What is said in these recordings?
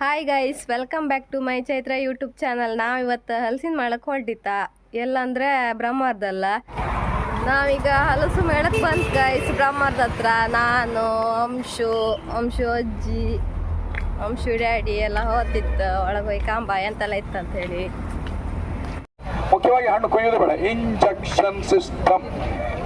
Hi guys welcome back to my Chaitra YouTube channel ನಾವು ಇವತ್ತು ಹಲಸಿನ ಮಾಡಕ್ಕೆ ಹೊರಟಿತ್ತ ಎಲ್ಲಂದ್ರೆ ಬ್ರಹ್ಮಾರ್ದಲ್ಲ. ನಾವೀಗ ಹಲಸು ಮೇಳಕ್ಕೆ ಬಂತು ಗೈಸ್ ಬ್ರಹ್ಮಾರ್ದ ಹತ್ರ. ನಾನು, ಅಂಶು ಅಂಶು ಅಜ್ಜಿ, ಅಂಶು ಡ್ಯಾಡಿ ಎಲ್ಲ ಹೋತಿತ್ತು ಒಳಗೆ ಹೋಗಿ ಕಾಂಬ ಎಂತೆಲ್ಲ ಇತ್ತಂತ ಹೇಳಿ ಮುಖ್ಯವಾಗಿ ಹಣ್ಣು ಕುಯ್ಯೋದು ಬೇಡ. ಇಂಜೆಕ್ಷನ್ ಸಿಸ್ಟಮ್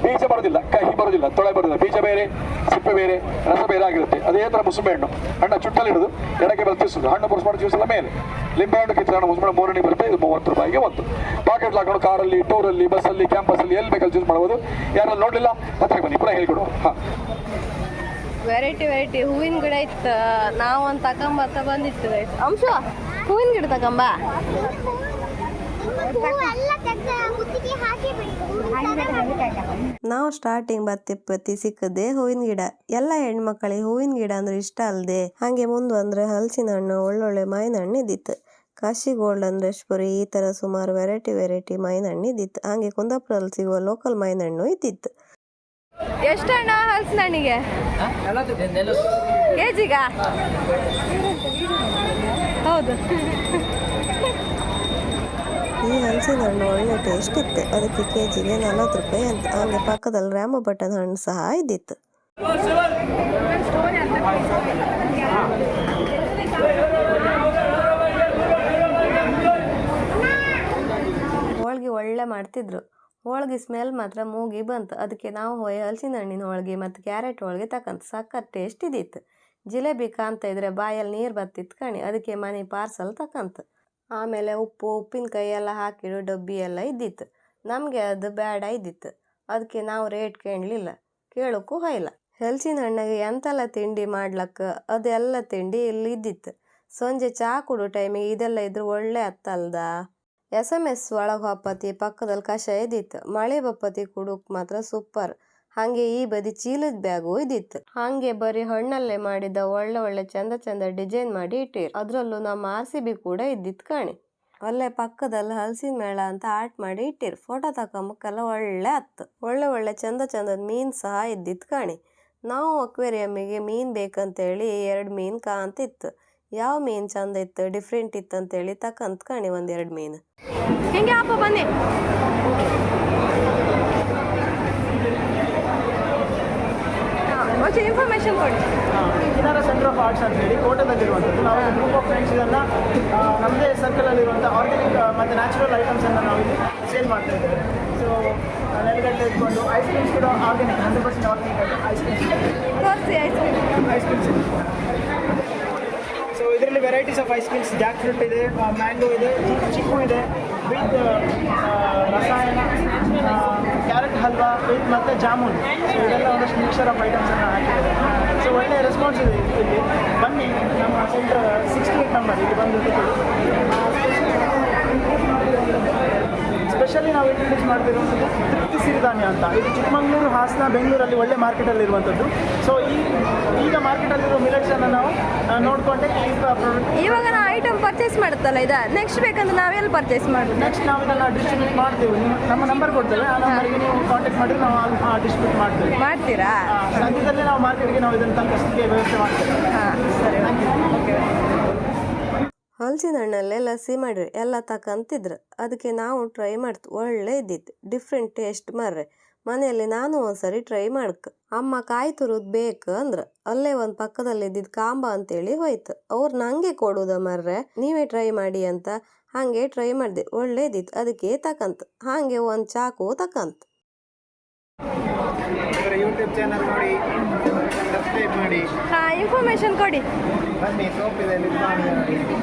ಬೀಜ ಬರೋದಿಲ್ಲ, ಕಹಿ ಬರೋದಿಲ್ಲ, ತೊಳೆ ಬರೋದಿಲ್ಲ, ಬೀಜ ಬೇರೆ, ಸಿಪ್ಪೆ ಬೇರೆ, ರಸ ಬೇರೆ ಆಗಿರುತ್ತೆ. ಅದೇ ಥರ ಮುಸುಂಬೆ ಹಣ್ಣು? ಹಣ್ಣು ಚುಟ್ಟಲ್ಲಿ ಹಿಡಿದು ಎಡಕ್ಕೆ ಬಲ್ತಿಸೋದು ಹಣ್ಣು ಬುರ್ಸ್ ಮಾಡಿ ಜ್ಯೂಸ್ ಎಲ್ಲ ಮೇಲೆ. ಲಿಂಬೆ ಹಣ್ಣು ಹಣ್ಣು ಮುಸುಂಬೆ ಮೂರನೇ ಬರುತ್ತೆ, ಇದು ಮೂವತ್ತು ರೂಪಾಯಿಗೆ ಒಂದು. ಪಾಕೆಟ್ ಹಾಕೊಂಡು ಕಾರಲ್ಲಿ ಟೂರಲ್ಲಿ ಬಸ್ಸಲ್ಲಿ ಕ್ಯಾಂಪಸ್ಸಲ್ಲಿ ಎಲ್ಲಿ ಬೇಕಲ್ಲಿ ಜ್ಯೂಸ್ ಮಾಡ್ಬೋದು. ಯಾರಲ್ಲಿ ನೋಡಲಿಲ್ಲ? ಮತ್ತೆ ಬನ್ನಿ, ಪುನಃ ಹೇಳಿಕೊಡು. ಹಾಂ. ವೆರೈಟಿ ವೆರೈಟಿ ಹೂವಿನ ಗಿಡ ಇತ್ತು. ನಾವು ಒಂದು ತಕೊಂಬತ್ತ ಬಂದಿತ್ತು ಅಂಶ, ಹೂವಿನ ಗಿಡ ತಕೊಂಬ. ನಾವು ಸ್ಟಾರ್ಟಿಂಗ್ ಬತ್ತಿ ಪತ್ತಿ ಸಿಕ್ಕದೆ ಹೂವಿನ ಗಿಡ. ಎಲ್ಲ ಹೆಣ್ಮಕ್ಳಿಗೆ ಹೂವಿನ ಗಿಡ ಅಂದ್ರೆ ಇಷ್ಟ ಅಲ್ದೆ. ಹಾಗೆ ಮುಂದೆ ಅಂದ್ರೆ ಹಲಸಿನ ಹಣ್ಣು ಒಳ್ಳೊಳ್ಳೆ ಮಾವಿನ ಹಣ್ಣು ಇದ್ದಿತ್ತು. ಕಾಶಿ ಗೋಲ್ಡನ್ ರಶ್ಪುರಿ ಈ ತರ ಸುಮಾರು ವೆರೈಟಿ ವೆರೈಟಿ ಮೈನ ಹಣ್ಣು ಇದ್ದಿತ್ತು. ಹಾಗೆ ಕುಂದಾಪುರಲ್ಲಿ ಸಿಗುವ ಲೋಕಲ್ ಮಾಯಿನ ಹಣ್ಣು ಇದ್ದಿತ್ತು. ಎಷ್ಟು ಹಣ್ಣ ಹಲಸಿನ ಹಣ್ಣಿಗೆ? ಕೆಜಿಗ ಹೌದು. ಈ ಹಲಸಿನ ಹಣ್ಣು ಒಳ್ಳೆ ಟೇಸ್ಟ್ ಇತ್ತು. ಅದಕ್ಕೆ ಕೆ ಜಿಗೆ ನಲವತ್ತು ರೂಪಾಯಿ ಅಂತ. ಹಂಗೆ ಪಕ್ಕದಲ್ಲಿ ರಾಮ ಬಟನ್ ಹಣ್ಣು ಸಹ ಇದ್ದಿತ್ತು. ಹೋಳ್ಗೆ ಒಳ್ಳೆ ಮಾಡ್ತಿದ್ರು. ಹೋಳ್ಗೆ ಸ್ಮೆಲ್ ಮಾತ್ರ ಮೂಗಿ ಬಂತು. ಅದಕ್ಕೆ ನಾವು ಹೋಯ್ ಹಲಸಿನ ಹಣ್ಣಿನ ಹೋಳ್ಗೆ ಮತ್ತು ಕ್ಯಾರೆಟ್ ಹೋಳ್ಗೆ ತಕಂತ. ಸಖತ್ ಟೇಸ್ಟ್ ಇದ್ದಿತ್ತು. ಜಿಲೇಬಿ ಕಾಣ್ತಾ ಇದ್ರೆ ಬಾಯಲ್ಲಿ ನೀರು ಬರ್ತಿತ್ತು ಕಣಿ. ಅದಕ್ಕೆ ಮನೆ ಪಾರ್ಸಲ್ ತಕಂತ. ಆಮೇಲೆ ಉಪ್ಪು, ಉಪ್ಪಿನಕಾಯಿ ಎಲ್ಲ ಹಾಕಿರೋ ಡಬ್ಬಿ ಎಲ್ಲ ಇದ್ದಿತ್ತು. ನಮಗೆ ಅದು ಬೇಡ ಇದ್ದಿತ್ತು. ಅದಕ್ಕೆ ನಾವು ರೇಟ್ ಕೇಳಲಿಲ್ಲ ಕೇಳೋಕ್ಕೂ ಹೋಯಿಲ್ಲ. ಹೆಲ್ಸಿನ ಹಣ್ಣಿಗೆ ಎಂತೆಲ್ಲ ತಿಂಡಿ ಮಾಡ್ಲಕ್ಕ? ಅದೆಲ್ಲ ತಿಂಡಿ ಇಲ್ಲಿ ಇದ್ದಿತ್ತು. ಸಂಜೆ ಚಹಾ ಕುಡೋ ಟೈಮಿಗೆ ಇದೆಲ್ಲ ಇದ್ರೆ ಒಳ್ಳೆ ಹತ್ತಲ್ದ ಎಸ್ ಎಂ ಎಸ್ ಒಳಗೆ ಹಪ್ಪತಿ ಪಕ್ಕದಲ್ಲಿ ಕಷಾಯ ಇದ್ದಿತ್ತು. ಮಳೆ ಬಪ್ಪತಿ ಕುಡುಕ್ ಮಾತ್ರ ಸೂಪರ್ ಹಾಗೆ ಈ ಬದಿ ಚೀಲದ ಬ್ಯಾಗು ಇದ್ದಿತ್ತು ಹಾಗೆ ಬರೀ ಹಣ್ಣಲ್ಲೇ ಮಾಡಿದ ಒಳ್ಳೆ ಒಳ್ಳೆ ಚಂದ ಚಂದ ಡಿಸೈನ್ ಮಾಡಿ ಇಟ್ಟಿರು. ಅದ್ರಲ್ಲೂ ನಮ್ಮ ಆರ್ ಸಿ ಬಿ ಕೂಡ ಇದ್ದಿತ್ತು ಕಾಣಿ. ಅಲ್ಲೇ ಪಕ್ಕದಲ್ಲಿ ಹಲಸಿನ ಮೇಳ ಅಂತ ಆರ್ಟ್ ಮಾಡಿ ಇಟ್ಟಿರು. ಫೋಟೋ ತಕೊಂಬಕ್ಕೆಲ್ಲ ಒಳ್ಳೆ ಹತ್ತು ಒಳ್ಳೆ ಒಳ್ಳೆ ಚಂದ ಚಂದದ ಮೀನು ಸಹ ಇದ್ದಿತ್ತು ಕಾಣಿ. ನಾವು ಅಕ್ವೇರಿಯಮ್ಮಿಗೆ ಮೀನು ಬೇಕಂತೇಳಿ ಎರಡು ಮೀನು ಕಾಂತಿತ್ತು ಯಾವ ಮೀನು ಚಂದ ಇತ್ತು, ಡಿಫ್ರೆಂಟ್ ಇತ್ತು ಅಂತೇಳಿ ತಕಂತ ಕಾಣಿ ಒಂದೆರಡು ಮೀನು. ಹಿಂಗೆ ಅಪ್ಪ ಬನ್ನಿ. ಇನ್ಫಾರ್ಮೇಶನ್ ಕೊಡಿ ಕಿನಾರ ಸೆಂಟರ್ ಆಫ್ ಆರ್ಟ್ಸ್ ಅಂತ ಹೇಳಿ ಕೋಟೆದಲ್ಲಿರುವಂಥದ್ದು ನಾವು ಗ್ರೂಪ್ ಆಫ್ ಫ್ರೆಂಡ್ಸ್ ಇದನ್ನು ನಮ್ಮದೇ ಸರ್ಕಲಲ್ಲಿರುವಂಥ ಆರ್ಗ್ಯಾನಿಕ್ ಮತ್ತು ನ್ಯಾಚುರಲ್ ಐಟಮ್ಸನ್ನು ನಾವು ಇಲ್ಲಿ ಸೇಲ್ ಮಾಡ್ತಾ ಇದ್ದೇವೆ. ಸೊ ನೆಲಗಡಲೆ ಇಟ್ಕೊಂಡು ಐಸ್ ಕ್ರೀಮ್ಸ್ ಕೂಡ organic hundred percent organic ice cream ice cream ice creams so ಇದರಲ್ಲಿ varieties of ice creams jackfruit ಇದೆ ಮ್ಯಾಂಗೋ ಇದೆ ಚಿಕ್ಕು ಇದೆ ವಿತ್ ಹಲ್ವಾ ವಿತ್ ಮತ್ತು ಜಾಮೂನ್. ಸೊ ಇದೆಲ್ಲ ಒಂದಷ್ಟು ಮಿಕ್ಸರ್ ಆಫ್ ಐಟಮ್ಸನ್ನು ಹಾಕಿದ್ದಾರೆ. ಸೊ ಒಳ್ಳೆಯ ರೆಸ್ಪಾನ್ಸ್ ಇದೆ ಇಲ್ಲಿ. ಬನ್ನಿ, ನಮ್ಮ ಸೆಂಟರ್ ಸಿಕ್ಸ್ಟಿ ಏಟ್ ನಂಬರ್ ಇಲ್ಲಿ ಬಂದು ಸ್ಪೆಷಲಿ ನಾವು ಇಂಟ್ರೊಡ್ಯೂಸ್ ಮಾಡ್ತಿರುವಂಥದ್ದು ಸಿರಿಧಾನ್ಯ ಅಂತ. ಇದು ಚಿಕ್ಕಮಗಳೂರು ಹಾಸನ ಬೆಂಗಳೂರಲ್ಲಿ ಒಳ್ಳೆ ಮಾರ್ಕೆಟಲ್ಲಿರುವಂಥದ್ದು. ಸೊ ಈ ಈಗ ಮಾರ್ಕೆಟಲ್ಲಿರೋ ಮಿಲೆಟ್ಸನ್ನು ನಾವು ನೋಡ್ಕೊಂಡೆ ಈ ಪ್ರಾಡಕ್ಟ್ ಇವಾಗ ನಾವು ಐಟಮ್ ಪರ್ಚೇಸ್ ಮಾಡುತ್ತಲ್ಲ ಇದ ನೆಕ್ಸ್ಟ್ ಬೇಕಂದ್ರೆ ನಾವೆಲ್ಲಿ ಪರ್ಚೇಸ್ ಮಾಡೋದು. ನೆಕ್ಸ್ಟ್ ನಾವು ಇದನ್ನು ಡಿಸ್ಟ್ರಿಬ್ಯೂಟ್ ಮಾಡ್ತೀವಿ ನಮ್ಮ ನಂಬರ್ ಕೊಡ್ತೇವೆ. ಆ ನಂಬರ್ಗೆ ನೀವು ಕಾಂಟ್ಯಾಕ್ಟ್ ಮಾಡಿದ್ರೆ ನಾವು ಡಿಸ್ಟ್ರಿಬ್ಯೂಟ್ ಮಾಡ್ತೀವಿ. ಮಾಡ್ತೀರಾ? ಸದ್ಯದಲ್ಲೇ ನಾವು ಮಾರ್ಕೆಟ್ಗೆ ನಾವು ಇದನ್ನು ತಲುಪಿಸಲಿಕ್ಕೆ ವ್ಯವಸ್ಥೆ ಮಾಡ್ತೇವೆ. ಹಾಂ ಸರಿ. ಹಲಸಿನ ಹಣ್ಣಲ್ಲೇ ಲಸ್ಸಿ ಮಾಡಿರಿ, ಎಲ್ಲ ತಕಂತಿದ್ರು ಅದಕ್ಕೆ ನಾವು ಟ್ರೈ ಮಾಡ್ತು, ಒಳ್ಳೆ ಇದ್ದಿತ್ತು ಡಿಫ್ರೆಂಟ್ ಟೇಸ್ಟ್ ಮಾರ್ರೆ. ಮನೆಯಲ್ಲಿ ನಾನು ಒಂದ್ಸರಿ ಟ್ರೈ ಮಾಡ್ಕ. ಅಮ್ಮ ಕಾಯಿ ತುರುದ್ ಬೇಕು ಅಂದ್ರ, ಅಲ್ಲೇ ಒಂದು ಪಕ್ಕದಲ್ಲಿ ಇದ್ದಿದ್ ಕಾಂಬ ಅಂತೇಳಿ ಹೋಯ್ತು. ಅವ್ರು ನಂಗೆ ಕೊಡುದ ಮರ್ರೆ, ನೀವೇ ಟ್ರೈ ಮಾಡಿ ಅಂತ. ಹಾಗೆ ಟ್ರೈ ಮಾಡಿದೆ, ಒಳ್ಳೆ ಇದ್ದಿತ್ತು ಅದಕ್ಕೆ ತಕಂತ. ಹಾಗೆ ಒಂದು ಚಾಕು ತಕಂತ. ಯೂಟ್ಯೂಬ್ ಚಾನಲ್ ನೋಡಿ ಸಬ್ಸ್ಕ್ರೈಬ್ ಮಾಡಿ. ಹಾಂ ಇನ್ಫಾರ್ಮೇಶನ್ ಕೊಡಿ. ಬನ್ನಿ ಸೋಪ್ ಇದೆ ಲಿಪ್ ಬಾಮ್ ಇದೆ ನೋಡಿ. ಇಲ್ಲಿ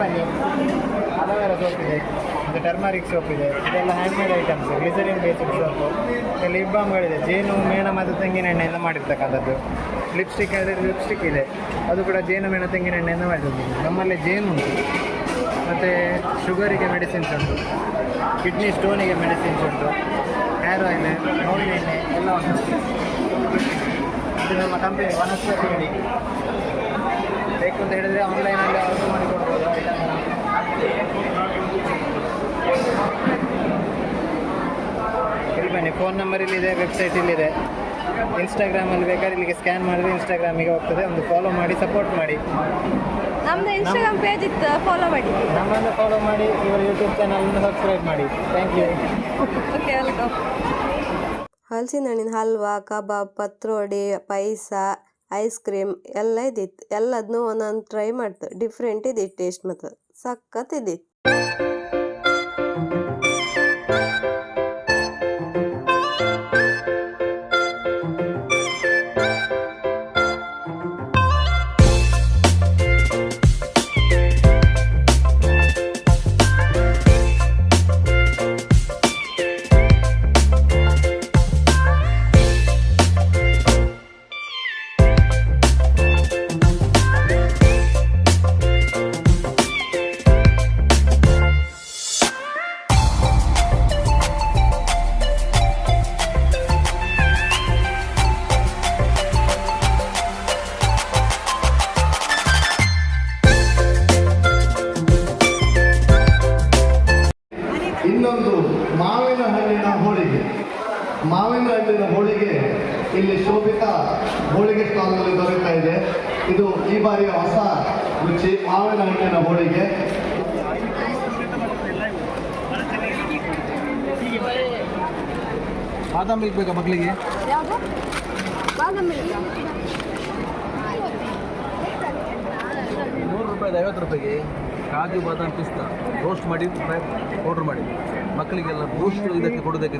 ಬನ್ನಿ. ಅಲೋವೆರಾ ಸೋಪ್ ಇದೆ. ಮತ್ತು ಟರ್ಮರಿಕ್ ಸೋಪ್ ಇದೆ. ಇದೆಲ್ಲ handmade items glycerin basic soap ಮತ್ತು ಲಿಪ್ ಬಾಮ್ಗಳಿದೆ ಜೇನು ಮೇಣ ಮತ್ತು ತೆಂಗಿನ ಎಣ್ಣೆಯಿಂದ ಮಾಡಿರ್ತಕ್ಕಂಥದ್ದು. ಲಿಪ್ಸ್ಟಿಕ್ ಆದರೆ ಲಿಪ್ಸ್ಟಿಕ್ ಇದೆ. ಅದು ಕೂಡ ಜೇನು ಮೇಣ ತೆಂಗಿನ ಎಣ್ಣೆಯಿಂದ ಮಾಡಿರೋದು ನಮ್ಮಲ್ಲಿ ಜೇನು ಉಂಟು. ಮತ್ತು ಶುಗರಿಗೆ ಮೆಡಿಸಿನ್ಸ್ ಉಂಟು. ಕಿಡ್ನಿ ಸ್ಟೋನಿಗೆ ಮೆಡಿಸಿನ್ಸ್ ಉಂಟು. ಹೇರ್ ಆಯಿಲ್ ನೋಡಿ ಎಣ್ಣೆ ಎಲ್ಲ ಒಂದು ಇದು ನಮ್ಮ ಕಂಪನಿ ವನಸ್ಪತಿ ಹೇಳಿ ಬೇಕು ಅಂತ ಹೇಳಿದ್ರೆ ಆನ್ಲೈನಲ್ಲಿ ಆರ್ಡರ್ ಮಾಡಿ ಕೊಡ್ಬೋದು ಇಲ್ಲಿ ಬನ್ನಿ ಫೋನ್ ನಂಬರ್ ಇಲ್ಲಿದೆ ವೆಬ್ಸೈಟ್ ಇಲ್ಲಿದೆ ಇನ್ಸ್ಟಾಗ್ರಾಮಲ್ಲಿ ಬೇಕಾದ್ರೆ ಇಲ್ಲಿಗೆ ಸ್ಕ್ಯಾನ್ ಮಾಡಿದ್ರೆ ಇನ್ಸ್ಟಾಗ್ರಾಮಿಗೆ ಹೋಗ್ತದೆ. ಒಂದು ಫಾಲೋ ಮಾಡಿ ಸಪೋರ್ಟ್ ಮಾಡಿ. ನಮ್ಮದು ಇನ್ಸ್ಟಾಗ್ರಾಮ್ ಪೇಜ್ ಇತ್ತು ಫಾಲೋ ಮಾಡಿ. ನಮ್ಮನ್ನು ಫಾಲೋ ಮಾಡಿ ಇವರ ಯೂಟ್ಯೂಬ್ ಚಾನಲನ್ನು ಸಬ್ಸ್ಕ್ರೈಬ್ ಮಾಡಿ. ಥ್ಯಾಂಕ್ ಯು ಹಲಸಿನ ಹಣ್ಣಿನ halwa, kebab, patrode, payasa ice cream ಎಲ್ಲ ಇದ್ದಿತ್ತು ಎಲ್ಲದನ್ನೂ ಒಂದೊಂದು ಟ್ರೈ ಮಾಡ್ತು ಡಿಫ್ರೆಂಟ್ ಇದ್ದಿತ್ತು ಟೇಸ್ಟ್ ಮತ್ತು ಸಖತ್ ಇದ್ದಿತ್ತು ಹಣ್ಣಿನ ಹೋಳಿಗೆ. ಮಾವಿನ ಹಣ್ಣಿನ ಹೋಳಿಗೆ ಇಲ್ಲಿ ಶೋಭಿತ ಹೋಳಿಗೆ ಸ್ಟಾಲ್ನಲ್ಲಿ ದೊರೆತಾ ಇದೆ. ಇದು ಈ ಬಾರಿಯ ಹೊಸ ರುಚಿ ಮಾವಿನ ಹಣ್ಣಿನ ಹೋಳಿಗೆ. ಬಾದಾಮಿ ಬೇಕಾ ಮಕ್ಕಳಿಗೆ ನೂರು ರೂಪಾಯಿದು ಐವತ್ತು ರೂಪಾಯಿಗೆ ಕಾಜು ಬಾದಾಮಿ ಪಿಸ್ತಾ. ರೋಸ್ಟ್ ಮಾಡಿ ಪೌಡ್ರ್ ಮಾಡಿ. ಮಕ್ಕಳಿಗೆಲ್ಲ ಬೂಸ್ಟ್ ಇದಕ್ಕೆ ಕೊಡೋದಕ್ಕೆ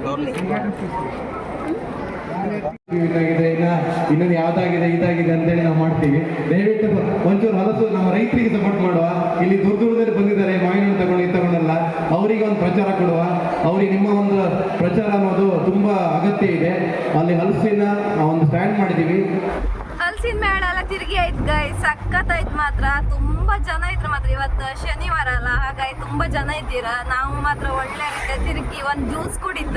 ಇದಾಗಿದೆ, ಇನ್ನ ಇನ್ನೊಂದು ಯಾವ್ದಾಗಿದೆ, ಇದಾಗಿದೆ ಅಂತೇಳಿ ನಾವು ಮಾಡ್ತೀವಿ. ದಯವಿಟ್ಟು ಒಂಚೂರು ಹಲಸು ನಮ್ಮ ರೈತರಿಗೆ ಸಪೋರ್ಟ್ ಮಾಡುವ. ಇಲ್ಲಿ ದೂರ ದೂರದಲ್ಲಿ ಬಂದಿದ್ದಾರೆ, ಮಾವಿನ ತಗೊಂಡು ತಗೊಂಡಲ್ಲ. ಅವರಿಗೆ ಒಂದು ಪ್ರಚಾರ ಕೊಡುವ. ಅವರಿಗೆ ನಿಮ್ಮ ಒಂದು ಪ್ರಚಾರ ಅನ್ನೋದು ತುಂಬಾ ಅಗತ್ಯ ಇದೆ. ಅಲ್ಲಿ ಹಲಸಿನ ಒಂದು ಸ್ಟ್ಯಾಂಡ್ ಮಾಡಿದ್ದೀವಿ. ಹಲಸಿನ ಮೇಳ ಎಲ್ಲ ತಿರುಗಿ ಆಯ್ತು ಗಾಯ್ ಸಖತ್ ಆಯ್ತು ಮಾತ್ರ. ತುಂಬಾ ಜನ ಇದ್ರು ಮಾತ್ರ. ಇವತ್ತು ಶನಿವಾರ ಅಲ್ಲ, ಹಾಗಾಗಿ ತುಂಬಾ ಜನ ಇದ್ದೀರಾ? ನಾವು ಮಾತ್ರ ಒಳ್ಳೆ ರೀತಿಯ ತಿರುಗಿ ಒಂದು ಜ್ಯೂಸ್ ಕುಡಿತ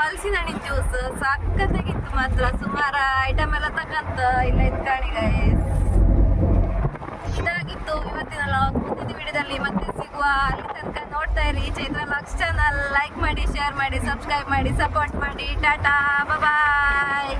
ಹಲಸಿನ ಹಣ್ಣಿನ ಜ್ಯೂಸ್ ಸಖತ್ತಾಗಿತ್ತು ಮಾತ್ರ. ಸುಮಾರು ಐಟಮ್ ಎಲ್ಲ ತಕ್ಕಂತ ಇಲ್ಲ ಇತ್ತು ಕಾಣಿ ಗೈಸ್ ಇದಾಗಿತ್ತು ಇವತ್ತಿನ ಮುಂದಿನ ವಿಡಿಯೋದಲ್ಲಿ ಮತ್ತೆ ಸಿಗುವ. ಅಲ್ಲಿ ತನಕ ನೋಡ್ತಾ ಇರಿ. ಚೈತ್ರ ಲಾಗ್ಸ್ ಚಾನಲ್ ಲೈಕ್ ಮಾಡಿ ಶೇರ್ ಮಾಡಿ ಸಬ್ಸ್ಕ್ರೈಬ್ ಮಾಡಿ ಸಪೋರ್ಟ್ ಮಾಡಿ. Tata bye